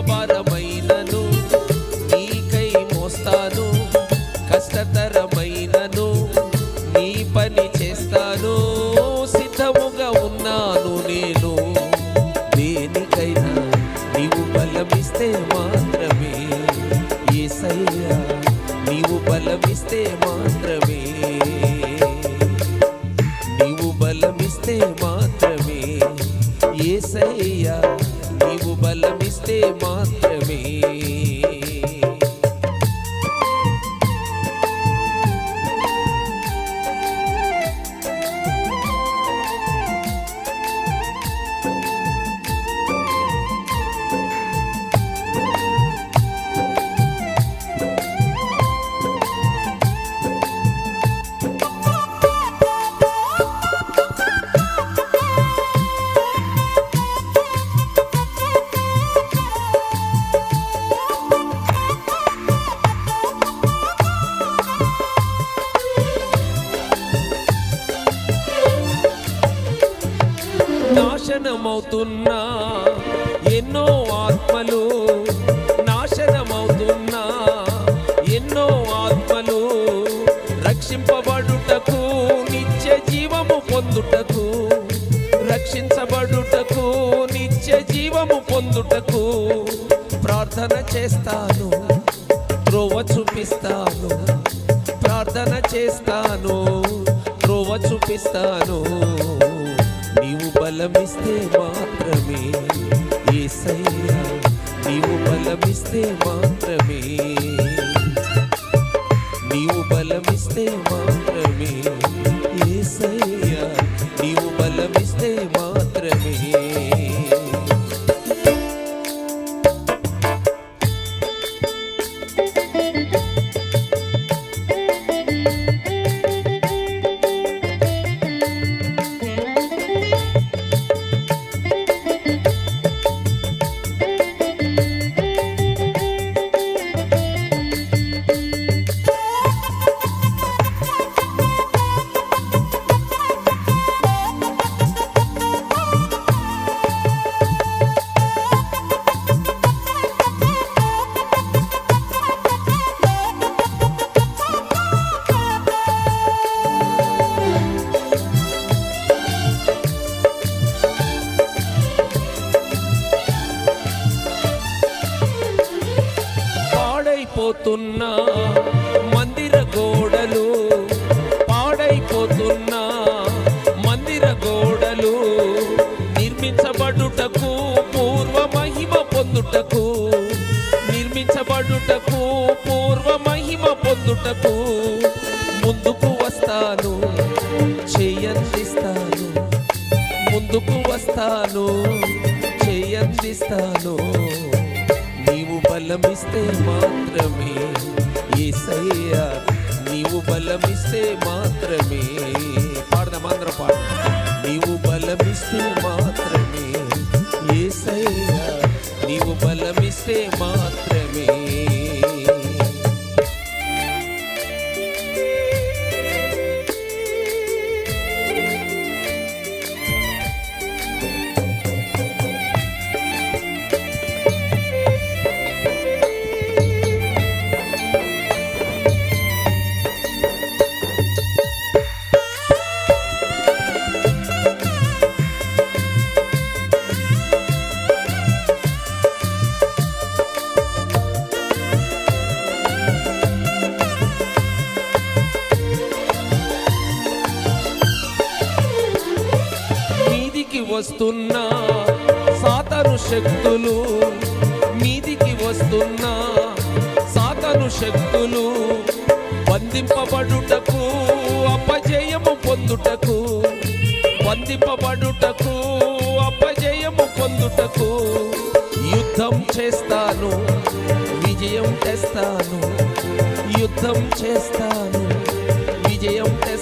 భారమైనను నీకై మోస్తాను. కష్టతరమైనను నీ పని చేస్తాను. సిద్ధముగా ఉన్నాను నేను. దేనికైనా నీవు బలమిస్తే మాత్రమే. ఏసయ్యా నీవు బలమిస్తే మాత్రమే. నీవు బలమిస్తే మాత్రమే. ఏసయ్యా నీవు బలమిస్తే మాత్రమే నాశనమవుతున్నా. ఎన్నో ఆత్మలు నాశనమవుతున్నా. ఎన్నో ఆత్మలు రక్షింపబడుటకు నిత్య జీవము పొందుటకు రక్షించబడుటకు నిత్య జీవము పొందుటకు ప్రార్థన చేస్తాను. త్రోవ చూపిస్తాను. ప్రార్థన చేస్తాను. త్రోవ చూపిస్తాను. బలమిస్తే మాత్రమే. ఏసయ్యా నీవు బలమిస్తే మాత్రమే. నీవు బలమిస్తే మాత్రమే. ఏసయ్యా పాడైపోతున్న మందిర గోడలు పాడైపోతున్న మందిర గోడలు నిర్మించబడుటకు పూర్వ మహిమ పొందుటకు నిర్మించబడుటకు పూర్వ మహిమ పొందుటకు ముందుకు వస్తాను చేయందిస్తాను ముందుకు వస్తాను చేయందిస్తాను బలమిస్తే మాత్రమే. ఏసయ్యా నీవు బలమిస్తే మాత్రమే. పాడదాం అందరం పాడు నీవు బలమిస్తే మా వస్తున్నా సాతను శక్తులు మీదికి వస్తున్న సాతను శక్తులు బంధింపబడుటకు అపజయము పొందుటకు బంధింపబడుటకు అపజయము పొందుటకు యుద్ధం చేస్తాను విజయం తెస్తాను యుద్ధం చేస్తాను విజయం తెస్తాను.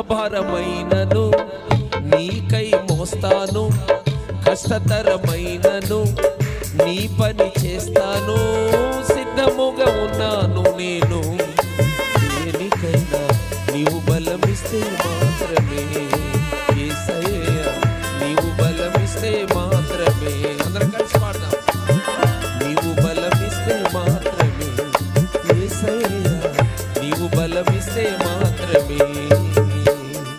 భారమైనను నీకై మోస్తాను. కష్టతరమైనను నీ పని చేస్తాను. సిద్ధముగా ఉన్నాను నేను.